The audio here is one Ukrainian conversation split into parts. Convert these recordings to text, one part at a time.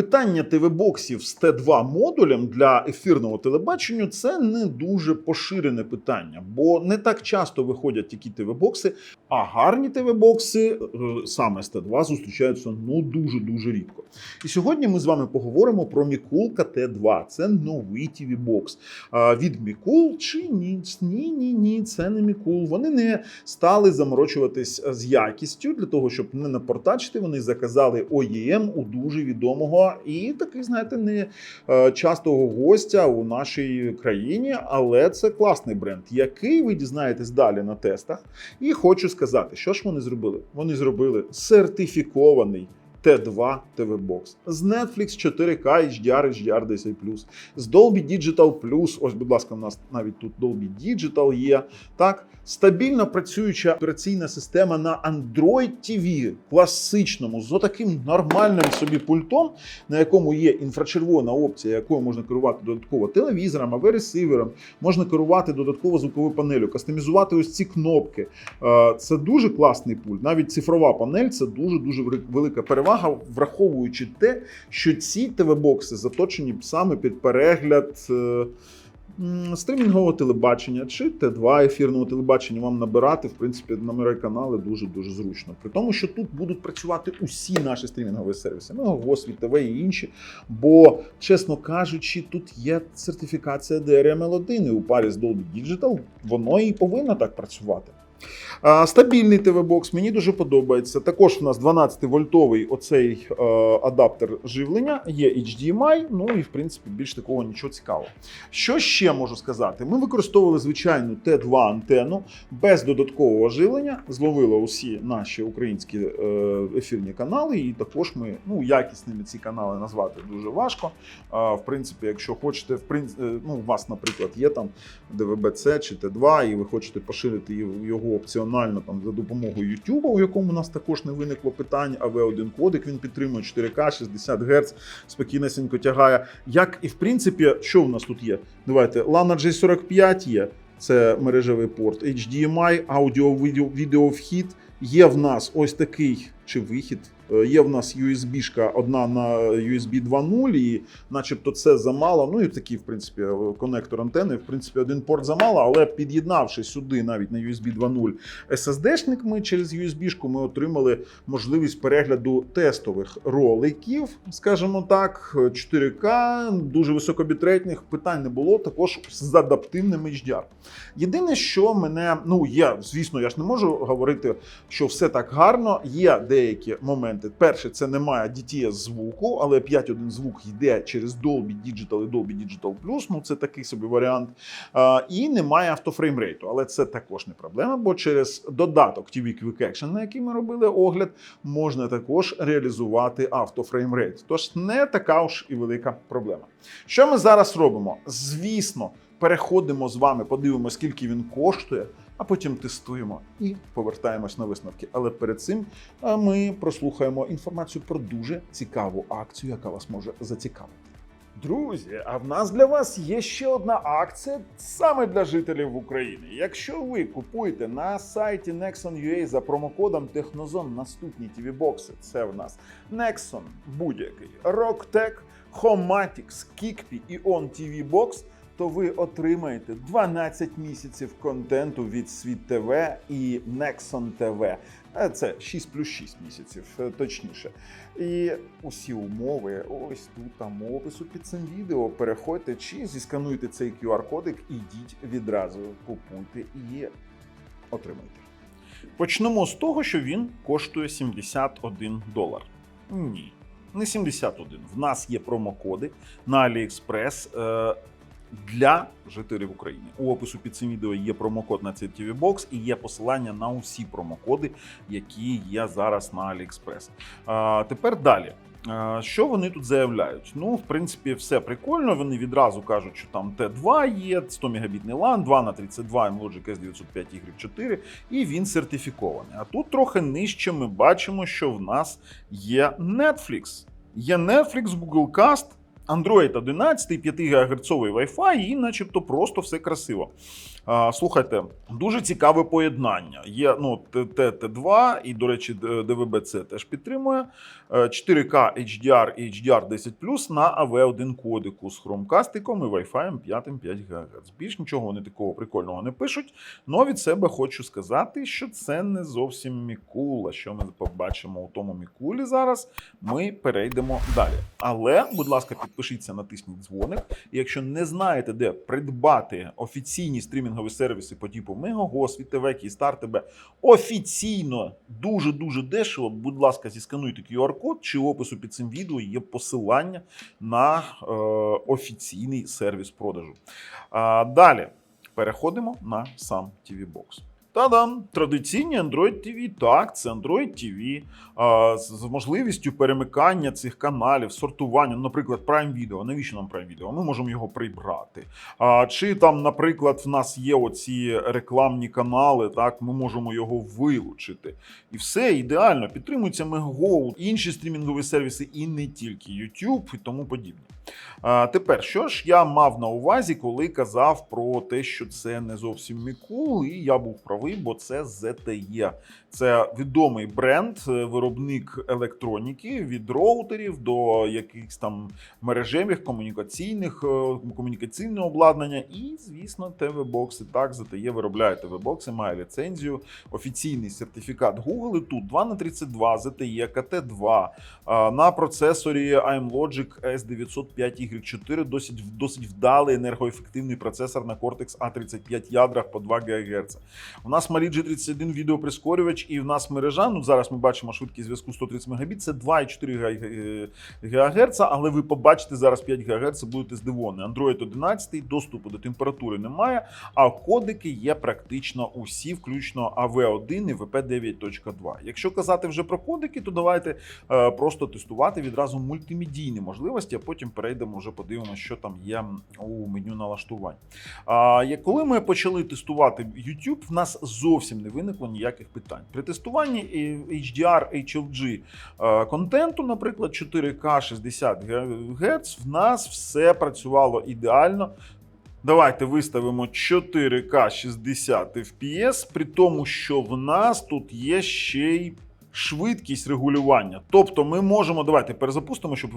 Питання ТВ-боксів з Т2 модулем для ефірного телебачення це не дуже поширене питання, бо не так часто виходять такі ТВ-бокси, а гарні ТВ-бокси е, саме з Т2 зустрічаються ну дуже дуже рідко. І сьогодні ми з вами поговоримо про Мікулка Т2. Це новий ТВ-бокс. Від Мікул чи ні? Ні, ні, ні, це не Мікул. Вони не стали заморочуватись з якістю для того, щоб не напортачити. Вони заказали OEM у дуже відомого і такий, знаєте, не е, частого гостя у нашій країні, але це класний бренд, який ви дізнаєтесь далі на тестах. І хочу сказати, що ж вони зробили? Вони зробили сертифікований. Т2 TV Box з Netflix 4K HDR, HDR 10 з Dolby Digital Ось, будь ласка, у нас навіть тут Dolby Digital є. Так, стабільно працююча операційна система на Android TV класичному, з отаким нормальним собі пультом, на якому є інфрачервона опція, якою можна керувати додатково телевізором, AV-ресивером, можна керувати додатково звуковою панелю, кастомізувати ось ці кнопки. Е, Це дуже класний пульт. Навіть цифрова панель це дуже дуже велика перевага, враховуючи те, що ці ТВ-бокси заточені саме під перегляд. Стрімінгового телебачення чи Т2 ефірного телебачення вам набирати, в принципі, номери канали дуже дуже зручно. При тому, що тут будуть працювати усі наші стрімінгові сервіси, ну ТВ і інші. Бо, чесно кажучи, тут є сертифікація DRM-L1 і у парі з Dolby Digital, воно і повинно так працювати. Стабільний ТВ-бокс мені дуже подобається. Також у нас 12-вольтовий оцей е, адаптер живлення, є HDMI, ну і в принципі більш такого нічого цікавого. Що ще можу сказати? Ми використовували звичайну Т2 антенну без додаткового живлення, зловила усі наші українські е, ефірні канали, і також ми ну, якісними ці канали назвати дуже важко. В принципі, якщо хочете, в принципі, ну, у вас, наприклад, є там ДВБЦ чи Т2, і ви хочете поширити його опціонально там за допомогою YouTube, у якому у нас також не виникло питань, а V1 кодик він підтримує 4К, 60 Гц, спокійнесенько тягає. Як і в принципі, що у нас тут є? Давайте Lana G45 є. Це мережевий порт, HDMI, аудіо, відео, відео вхід. Є в нас ось такий чи вихід. Е, Є в нас USB-шка одна на USB 2.0, і начебто це замало. Ну і такий, в принципі, конектор антени. В принципі, один порт замало, але під'єднавши сюди навіть на USB 2.0 SSD-шник, ми через USB-шку ми отримали можливість перегляду тестових роликів, скажімо так, 4К, дуже високобітретних, питань не було, також з адаптивним HDR. Єдине, що мене, ну я, звісно, я ж не можу говорити, що все так гарно. Є деякі моменти. Перше, це немає DTS звуку, але 5.1 звук йде через Dolby Digital і Dolby Digital Plus, ну це такий собі варіант. І немає автофреймрейту, але це також не проблема, бо через додаток TV Quick Action, на який ми робили огляд, можна також реалізувати автофреймрейт. Тож не така уж і велика проблема. Що ми зараз робимо? Звісно, переходимо з вами, подивимося, скільки він коштує. А потім тестуємо і повертаємось на висновки. Але перед цим ми прослухаємо інформацію про дуже цікаву акцію, яка вас може зацікавити. Друзі, а в нас для вас є ще одна акція саме для жителів України. Якщо ви купуєте на сайті Nexon.ua за промокодом Технозон наступні tv бокси це в нас Nexon будь-який, Rocktech, Homatics, Kikpi і On TV Box, то ви отримаєте 12 місяців контенту від Світ ТВ і Nexon TV. Е, Це 6 плюс 6 місяців, е, точніше. І усі умови ось тут там опису під цим відео. Переходьте чи зіскануйте цей QR-кодик, ідіть відразу, купуйте і отримайте. Почнемо з того, що він коштує 71 долар. Ні, не 71. В нас є промокоди на AliExpress для жителів України. У опису під цим відео є промокод на цей TV Box і є посилання на усі промокоди, які є зараз на AliExpress. А, тепер далі. Що вони тут заявляють? Ну, в принципі, все прикольно. Вони відразу кажуть, що там Т2 є, 100 мегабітний LAN, 2 на 32 Logic S905 Y4, і він сертифікований. А тут трохи нижче ми бачимо, що в нас є Netflix. Є Netflix, Google Cast, Android 11, 5 ГГц Wi-Fi і начебто просто все красиво. Слухайте, дуже цікаве поєднання. Є ну, ТТ2 і, до речі, ДВБ-C теж підтримує. Е, 4К HDR і HDR10 на AV1 кодику з хромкастиком і Wi-Fi 5 5 ГГц. Більш нічого вони такого прикольного не пишуть. Но від себе хочу сказати, що це не зовсім Мікула. Що ми побачимо у тому Мікулі зараз, ми перейдемо далі. Але, будь ласка, підпишіться, натисніть дзвоник. І якщо не знаєте, де придбати офіційні стрімінгові сервіси по типу Мегаго, СвітТВ, і Стартебе офіційно дуже-дуже дешево, будь ласка, зіскануйте QR-код, чи в опису під цим відео є посилання на е, офіційний сервіс продажу. А, далі переходимо на сам TV Box. Та-дам! Традиційні Android TV. Так, це Android TV з можливістю перемикання цих каналів, сортування, наприклад, Prime Video. Навіщо нам Prime Video? Ми можемо його прибрати. Чи там, наприклад, в нас є оці рекламні канали, так, ми можемо його вилучити. І все ідеально. Підтримується Megogo, інші стрімінгові сервіси, і не тільки YouTube і тому подібне. Тепер, що ж я мав на увазі, коли казав про те, що це не зовсім Мікул, і я був правий, бо це ZTE. Це відомий бренд, е, виробник електроніки від роутерів до якихось там мережевих комунікаційних е, комунікаційного обладнання. І, звісно, ТВ-бокси. Так, ZTE виробляє ТВ-бокси, має ліцензію, офіційний сертифікат Google. Тут 2 на 32 ZTE, KT2 на процесорі iMlogic S905Y4 досить, досить вдалий енергоефективний процесор на Cortex A35 ядрах по 2 ГГц. У нас малі G31 відеоприскорювач, і в нас мережа. Ну зараз ми бачимо швидкість зв'язку 130 Мбіт, це 2,4 ГГц, але ви побачите зараз 5 ГГц, будете здивовані. Android 11, доступу до температури немає, а кодики є практично усі, включно AV1 і VP9.2. Якщо казати вже про кодики, то давайте е, просто тестувати відразу мультимедійні можливості, а потім перейдемо вже подивимося, що там є у меню налаштувань. А як коли ми почали тестувати YouTube, в нас зовсім не виникло ніяких питань. При тестуванні е, HDR, HLG е, контенту, наприклад, 4К 60 Гц, в нас все працювало ідеально. Давайте виставимо 4К 60 FPS, при тому, що в нас тут є ще й швидкість регулювання. Тобто ми можемо, давайте перезапустимо, щоб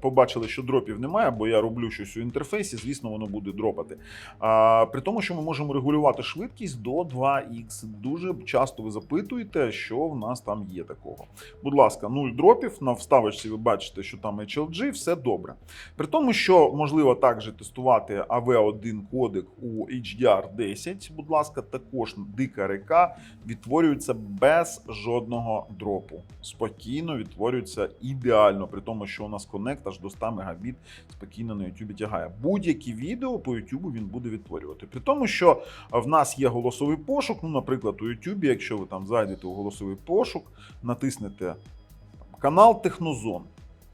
побачили, що дропів немає, бо я роблю щось у інтерфейсі, звісно, воно буде дропати. А, при тому, що ми можемо регулювати швидкість до 2х. Дуже часто ви запитуєте, що в нас там є такого. Будь ласка, 0 дропів. На вставочці ви бачите, що там HLG, все добре. При тому, що можливо також тестувати AV1 кодек у HDR10, будь ласка, також дика река відтворюється без жодного дропу. Спокійно відтворюється ідеально, при тому, що у нас коннект аж до 100 Мбіт спокійно на YouTube тягає. Будь-які відео по YouTube він буде відтворювати. При тому, що в нас є голосовий пошук. Ну, наприклад, у YouTube, якщо ви там зайдете у голосовий пошук, натиснете канал Технозон.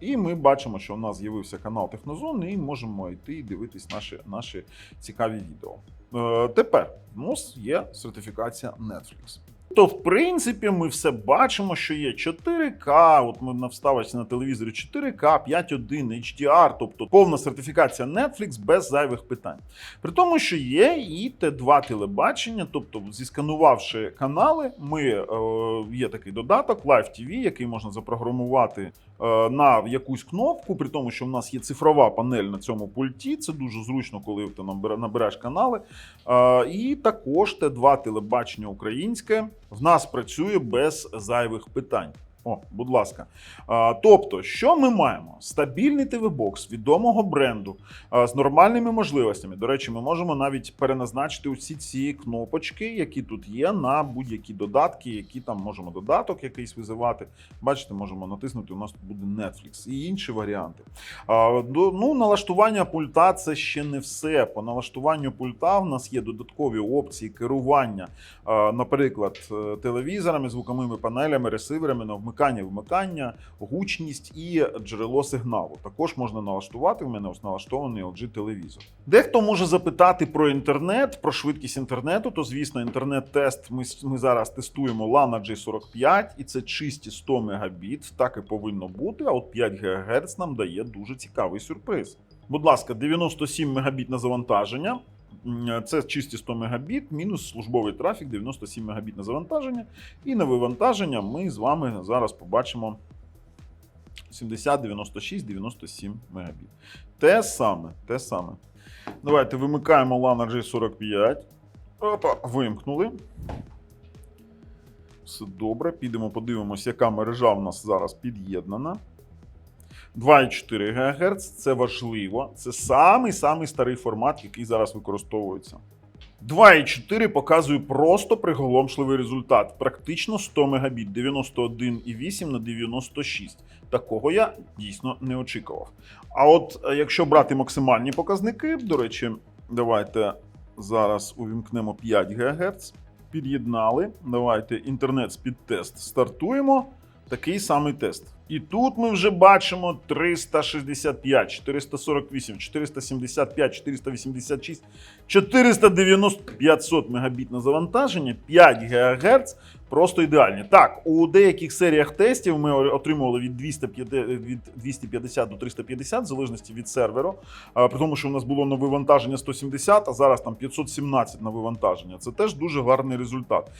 І ми бачимо, що у нас з'явився канал Технозон, і можемо йти і дивитись наші, наші цікаві відео. Е, тепер у нас є сертифікація Netflix. То, в принципі, ми все бачимо, що є 4К. От ми на вставочці на телевізорі 4К, 5.1, HDR, тобто повна сертифікація Netflix без зайвих питань. При тому, що є і Т2 телебачення, тобто, зісканувавши канали, ми е, є такий додаток Live TV, який можна запрограмувати е, на якусь кнопку, при тому, що в нас є цифрова панель на цьому пульті. Це дуже зручно, коли ти набер- набереш канали. Е, і також Т2 телебачення українське в нас працює без зайвих питань. О, будь ласка. А, тобто, що ми маємо? Стабільний ТВ-бокс відомого бренду а, з нормальними можливостями. До речі, ми можемо навіть переназначити усі ці кнопочки, які тут є, на будь-які додатки, які там можемо додаток якийсь визивати. Бачите, можемо натиснути. У нас тут буде Netflix і інші варіанти. А, ну, налаштування пульта це ще не все. По налаштуванню пульта в нас є додаткові опції керування, а, наприклад, е, телевізорами, звуковими панелями, ресиверами на вмикання, вмикання, гучність і джерело сигналу. Також можна налаштувати. В мене ось налаштований LG телевізор. Дехто може запитати про інтернет, про швидкість інтернету. То звісно, інтернет-тест. Ми, ми зараз тестуємо LAN G45, і це чисті 100 Мбіт. Так і повинно бути. А от 5 ГГц нам дає дуже цікавий сюрприз. Будь ласка, 97 мегабіт на завантаження. М, Це чисті 100 мегабіт, мінус службовий трафік, 97 мегабіт на завантаження. І на вивантаження ми з вами зараз побачимо 70, 96, 97 мегабіт. Те саме, те саме. Давайте вимикаємо LAN RJ45. Опа, вимкнули. Все добре. Підемо подивимося, яка мережа в нас зараз під'єднана. 2,4 ГГц це важливо. Це самий самий старий формат, який зараз використовується. 2,4 показує просто приголомшливий результат. Практично 100 Мбіт, 91,8 на 96. Такого я дійсно не очікував. А от е, якщо брати максимальні показники, до речі, давайте зараз увімкнемо 5 ГГц. Під'єднали. Давайте інтернет спідтест стартуємо. Такий самий тест. І тут ми вже бачимо 365, 448, 475, 486, 490, 500 мегабіт на завантаження, 5 ГГц. Просто ідеальні. Так, у деяких серіях тестів ми отримували від 250, від 250 до 350, в залежності від серверу. При тому, що у нас було на вивантаження 170, а зараз там 517 на вивантаження. Це теж дуже гарний результат.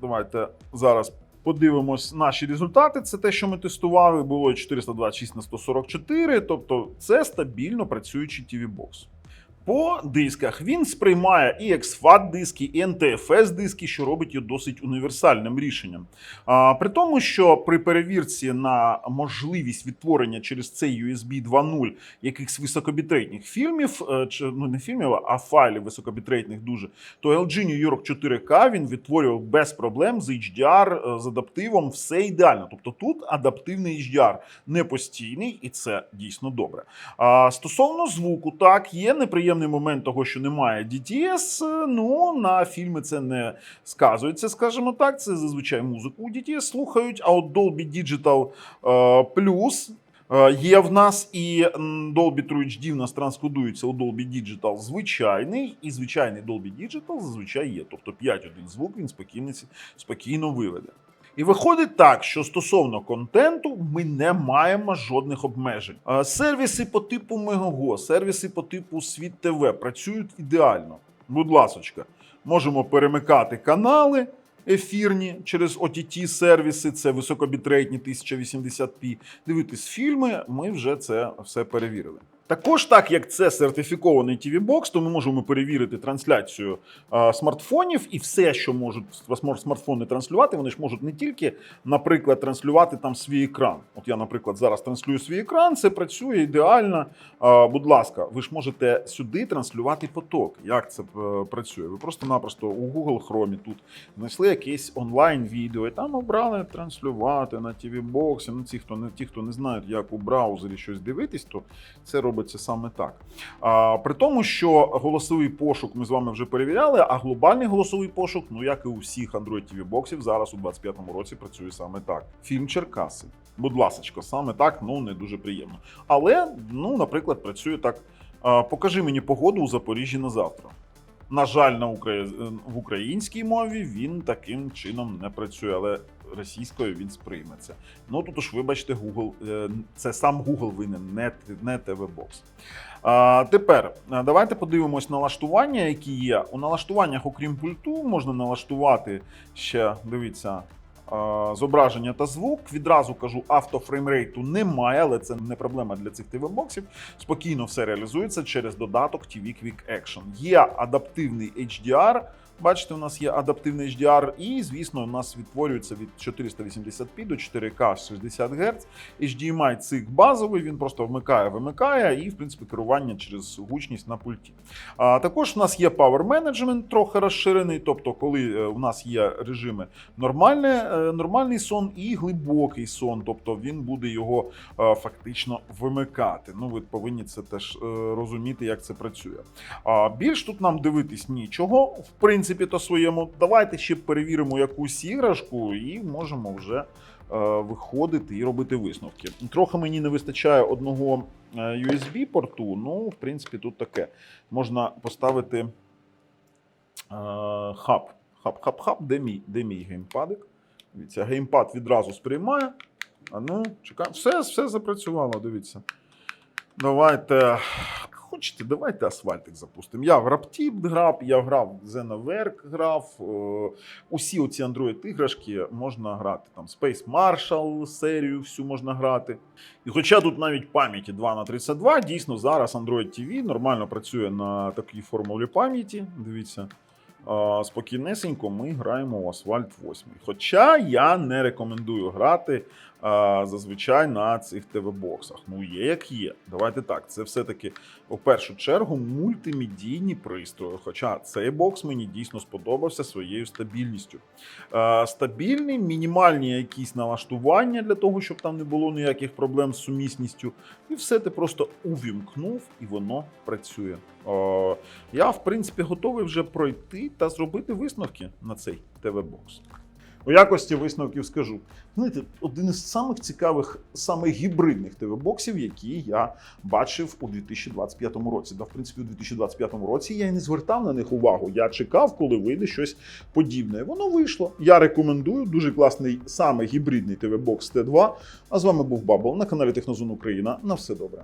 Давайте зараз подивимось наші результати. Це те, що ми тестували. Було 426 на 144, тобто це стабільно працюючий TV-бокс. По дисках він сприймає і XFAT диски, і NTFS диски, що робить його досить універсальним рішенням. А, при тому, що при перевірці на можливість відтворення через цей USB 2.0 якихось високобітрейтних фільмів, е, чи ну не фільмів, а файлів високобітрейтних дуже, то LG New York 4K він відтворював без проблем з HDR, е, з адаптивом, все ідеально. Тобто тут адаптивний HDR не постійний, і це дійсно добре. А, стосовно звуку, так, є неприємний момент того, що немає DTS. е, Ну на фільми це не сказується, скажімо так. Це зазвичай музику у DTS слухають. А от Dolby Digital е, Plus е, є в нас, і Dolby True HD в нас транскодується у Dolby Digital звичайний, і звичайний Dolby Digital зазвичай є. Тобто 5.1 звук він спокійно, спокійно виведе. І виходить так, що стосовно контенту ми не маємо жодних обмежень. Сервіси по типу Megogo, сервіси по типу Світ ТВ працюють ідеально. Будь ласочка, можемо перемикати канали ефірні через OTT сервіси, це високобітрейтні 1080p. Дивитись фільми, ми вже це все перевірили. Також, так як це сертифікований TV Box, то ми можемо перевірити трансляцію е, смартфонів і все, що можуть смартфони транслювати, вони ж можуть не тільки, наприклад, транслювати там свій екран. От я, наприклад, зараз транслюю свій екран, це працює ідеально. Е, будь ласка, ви ж можете сюди транслювати поток. Як це е, працює? Ви просто-напросто у Google Chrome тут знайшли якесь онлайн відео, і там обрали транслювати на TV Box. Ну, ті, хто не ті, хто не знають, як у браузері щось дивитись, то це робиться саме так. А, при тому, що голосовий пошук ми з вами вже перевіряли, а глобальний голосовий пошук, ну як і у всіх Android TV боксів, зараз у 25-му році працює саме так. Фільм Черкаси. Будь ласочка, саме так, ну не дуже приємно. Але, ну, наприклад, працює так. А, покажи мені погоду у Запоріжжі на завтра. На жаль, на Украї... в українській мові він таким чином не працює, але російською він сприйме це. Ну тут уж, вибачте, Google, е, це сам Google винен, не, не TV-Box. А, тепер давайте подивимось налаштування, які є. У налаштуваннях, окрім пульту, можна налаштувати ще, дивіться. Зображення та звук. Відразу кажу, автофреймрейту немає, але це не проблема для цих TV-боксів. Спокійно все реалізується через додаток TV Quick Action. Є адаптивний HDR. Бачите, у нас є адаптивний HDR, і, звісно, у нас відтворюється від 480p до 4К 60 Гц. HDMI цих базовий, він просто вмикає, вимикає, і, в принципі, керування через гучність на пульті. А також у нас є Power Management, трохи розширений. Тобто, коли е, у нас є режими нормальне, е, нормальний сон і глибокий сон, тобто він буде його е, фактично вимикати. Ну, ви повинні це теж розуміти, як це працює. А більш тут нам дивитись нічого, в принципі, то своєму. Давайте ще перевіримо якусь іграшку, і можемо вже е, виходити і робити висновки. Трохи мені не вистачає одного е, USB-порту. Ну, в принципі, тут таке. Можна поставити е, хаб. Хаб, хаб, хаб, де мій, де мій геймпадик? Дивіться, геймпад відразу сприймає. А ну, чекай, все, все запрацювало, дивіться. Давайте. Хочете, давайте асфальтик запустимо. Я в Раптіп грав, я грав в Xenoverk грав. Е, усі оці Android-іграшки можна грати. Там Space Marshal серію всю можна грати. І хоча тут навіть пам'яті 2 на 32, дійсно зараз Android TV нормально працює на такій формулі пам'яті. Дивіться. Спокійнесенько ми граємо у Asphalt 8. Хоча я не рекомендую грати зазвичай на цих ТВ-боксах. Ну, є як є. Давайте так. Це все-таки у першу чергу мультимедійні пристрої. Хоча цей бокс мені дійсно сподобався своєю стабільністю. Стабільний, мінімальні якісь налаштування для того, щоб там не було ніяких проблем з сумісністю. І все ти просто увімкнув, і воно працює. Я, в принципі, готовий вже пройти та зробити висновки на цей ТВ-бокс. У якості висновків скажу. Знаєте, один із самих цікавих, саме гібридних ТВ-боксів, які я бачив у 2025 році. Да, в принципі, у 2025 році я і не звертав на них увагу. Я чекав, коли вийде щось подібне. Воно вийшло. Я рекомендую. Дуже класний саме гібридний ТВ-бокс Т2. А з вами був Бабл на каналі Технозон Україна. На все добре.